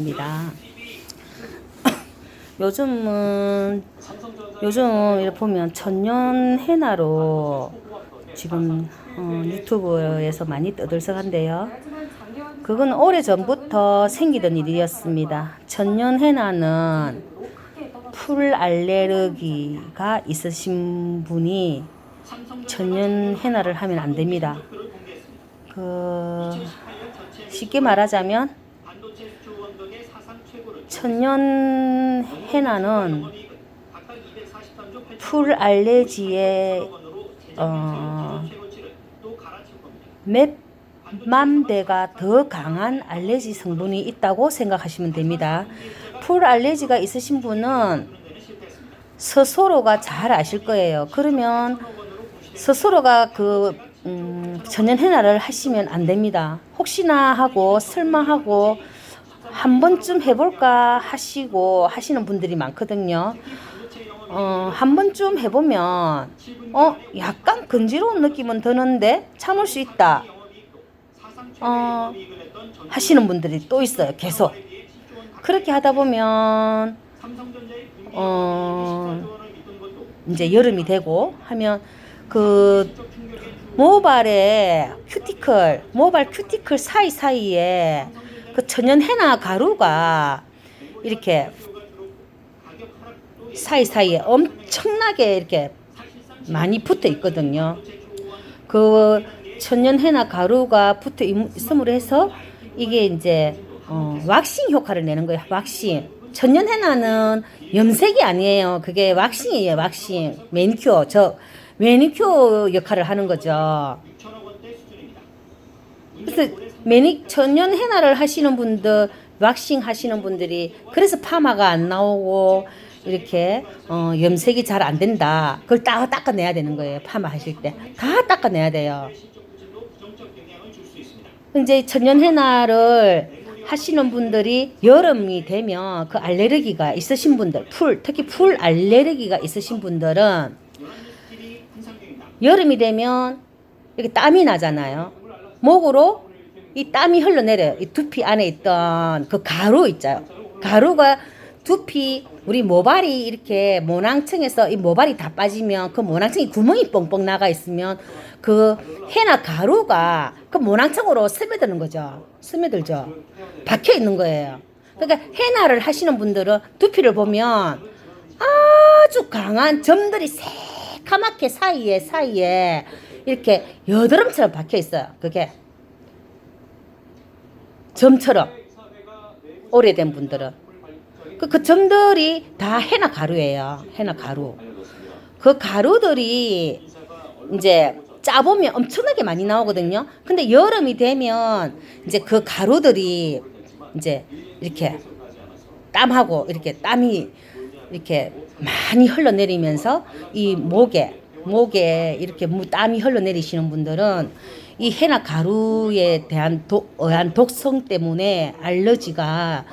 입니다. 요즘은 요즘 이렇게 보면 천년 해나로 지금 어, 유튜브에서 많이 떠들썩한데요. 그건 오래 전부터 생기던 일이었습니다. 천년 해나는 풀 알레르기가 있으신 분이 천년 해나를 하면 안 됩니다. 그 쉽게 말하자면 천년 해나는 풀 알레르기에 어, 몇만 배가 더 강한 알레르기 성분이 있다고 생각하시면 됩니다. 풀 알레르기가 있으신 분은 스스로가 잘 아실 거예요. 그러면 스스로가 그 음, 천연 해나를 하시면 안 됩니다. 혹시나 하고 설마 하고 한 번쯤 해볼까 하시고 하시는 분들이 많거든요. 어, 한 번쯤 해보면, 어, 약간 건지러운 느낌은 드는데 참을 수 있다. 어, 하시는 분들이 또 있어요. 계속. 그렇게 하다 보면, 어, 이제 여름이 되고 하면 그 모발에 큐티클, 모발 큐티클 사이사이에 그 천연 해나 가루가 이렇게 사이사이에 엄청나게 이렇게 많이 붙어 있거든요. 그 천연 해나 가루가 붙어 있음으로 해서 이게 이제 어, 왁싱 효과를 내는 거예요. 왁싱. 천연 해나는 염색이 아니에요. 그게 왁싱이에요. 왁싱. 매니큐어. 저 매니큐어 역할을 하는 거죠. 그래서 매니 천연 해나를 하시는 분들 왁싱 하시는 분들이 그래서 파마가 안 나오고 이렇게 어, 염색이 잘 안 된다. 그걸 다 닦아내야 되는 거예요. 파마 하실 때 다 닦아내야 돼요. 이제 천연 해나를 하시는 분들이 여름이 되면 그 알레르기가 있으신 분들, 풀 특히 풀 알레르기가 있으신 분들은 여름이 되면 이렇게 땀이 나잖아요. 목으로 이 땀이 흘러내려요. 이 두피 안에 있던 그 가루 있죠. 가루가 두피 우리 모발이 이렇게 모낭층에서 이 모발이 다 빠지면 그 모낭층이 구멍이 뻥뻥 나가 있으면 그 해나 가루가 그 모낭층으로 스며드는 거죠. 스며들죠. 박혀 있는 거예요. 그러니까 해나를 하시는 분들은 두피를 보면 아주 강한 점들이 새카맣게 사이에 사이에 이렇게 여드름처럼 박혀 있어요. 그게 점처럼 오래된 분들은 그, 그 점들이 다 해나 가루예요. 해나 가루. 그 가루들이 이제 짜보면 엄청나게 많이 나오거든요. 근데 여름이 되면 이제 그 가루들이 이제 이렇게 땀하고 이렇게 땀이 이렇게 많이 흘러내리면서 이 목에 목에 이렇게 무- 땀이 흘러내리시는 분들은 이 해나 가루에 대한 독, 의한 독성 때문에 알러지가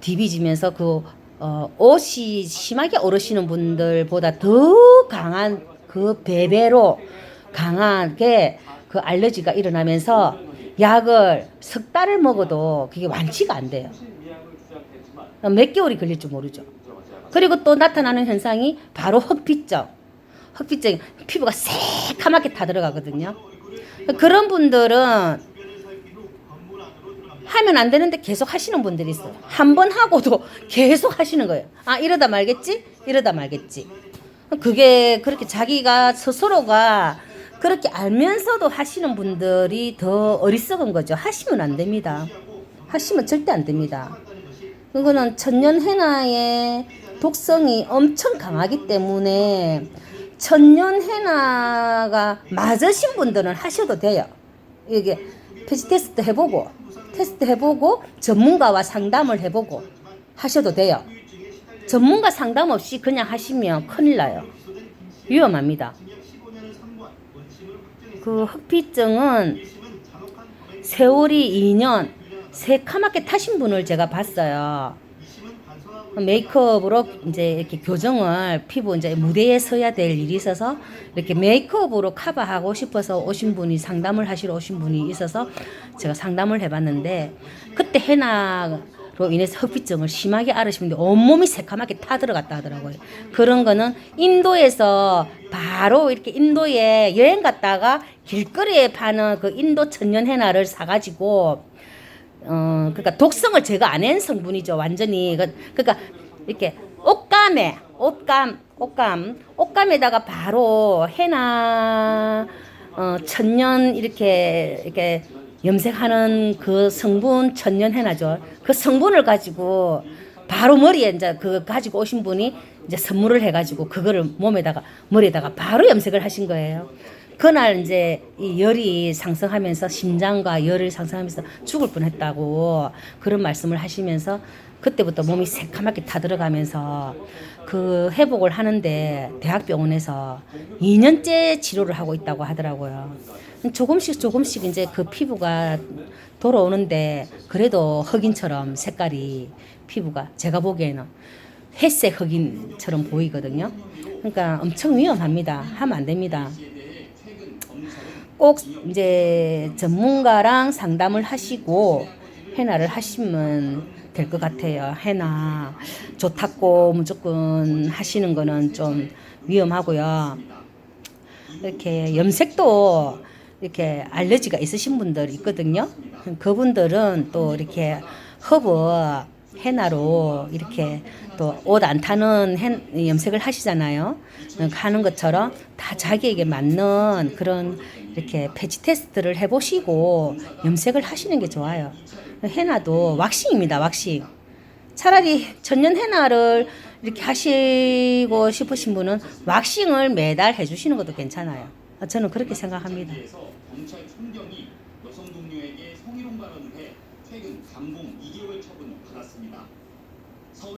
디비지면서 그 어, 옷이 심하게 오르시는 분들보다 더 강한 그 배배로 강하게 그 알러지가 일어나면서 약을 석 달을 먹어도 그게 완치가 안 돼요. 몇 개월이 걸릴 줄 모르죠. 그리고 또 나타나는 현상이 바로 흑피증. 흑피증, 피부가 새카맣게 타 들어가거든요. 그런 분들은 하면 안 되는데 계속 하시는 분들이 있어요. 한 번 하고도 계속 하시는 거예요. 아, 이러다 말겠지? 이러다 말겠지. 그게 그렇게 자기가 스스로가 그렇게 알면서도 하시는 분들이 더 어리석은 거죠. 하시면 안 됩니다. 하시면 절대 안 됩니다. 그거는 천년 해나의 독성이 엄청 강하기 때문에 천년 해나가 맞으신 분들은 하셔도 돼요. 이게 패치 테스트 해보고 테스트 해보고 전문가와 상담을 해보고 하셔도 돼요. 전문가 상담 없이 그냥 하시면 큰일 나요. 위험합니다. 그 흑피증은 세월이 2년 새카맣게 타신 분을 제가 봤어요. 메이크업으로 이제 이렇게 교정을 피부 이제 무대에 서야 될 일이 있어서 이렇게 메이크업으로 커버하고 싶어서 오신 분이 상담을 하시러 오신 분이 있어서 제가 상담을 해봤는데 그때 해나 인해서 흑비증을 심하게 분들 온몸이 새카맣게 타 들어갔다 하더라고요. 그런 거는 인도에서 바로 이렇게 인도에 여행 갔다가 길거리에 파는 그 인도 천연 해나를 사가지고 어 그러니까 독성을 제거 안 한 성분이죠 완전히 그- 그러니까 이렇게 옷감에 옷감 옷감 옷감에다가 바로 해나 어 천년 이렇게 이렇게 염색하는 그 성분 천년 해나죠 그 성분을 가지고 바로 머리에 이제 그 가지고 오신 분이 이제 선물을 해가지고 그거를 몸에다가 머리에다가 바로 염색을 하신 거예요. 그날 이제 이 열이 상승하면서 심장과 열을 상승하면서 죽을 뻔했다고 그런 말씀을 하시면서 그때부터 몸이 새카맣게 타들어가면서 그 회복을 하는데 대학병원에서 2년째 치료를 하고 있다고 하더라고요. 조금씩 조금씩 이제 그 피부가 돌아오는데 그래도 흑인처럼 색깔이 피부가 제가 보기에는 회색 흑인처럼 보이거든요. 그러니까 엄청 위험합니다. 하면 안 됩니다. 꼭 이제 전문가랑 상담을 하시고 해나를 하시면 될 것 같아요. 해나 좋다고 무조건 하시는 거는 좀 위험하고요. 이렇게 염색도 이렇게 알레르기가 있으신 분들 있거든요. 그분들은 또 이렇게 허브 해나로 이렇게 또 옷 안 타는 해- 염색을 하시잖아요. 하는 것처럼 다 자기에게 맞는 그런 이렇게 패치 테스트를 해보시고 염색을 하시는 게 좋아요. 해나도 왁싱입니다. 왁싱. 차라리 천년 해나를 이렇게 하시고 싶으신 분은 왁싱을 매달 해주시는 것도 괜찮아요. 저는 그렇게 생각합니다. 총경이 여성 동료에게 성희롱 발언을 해 최근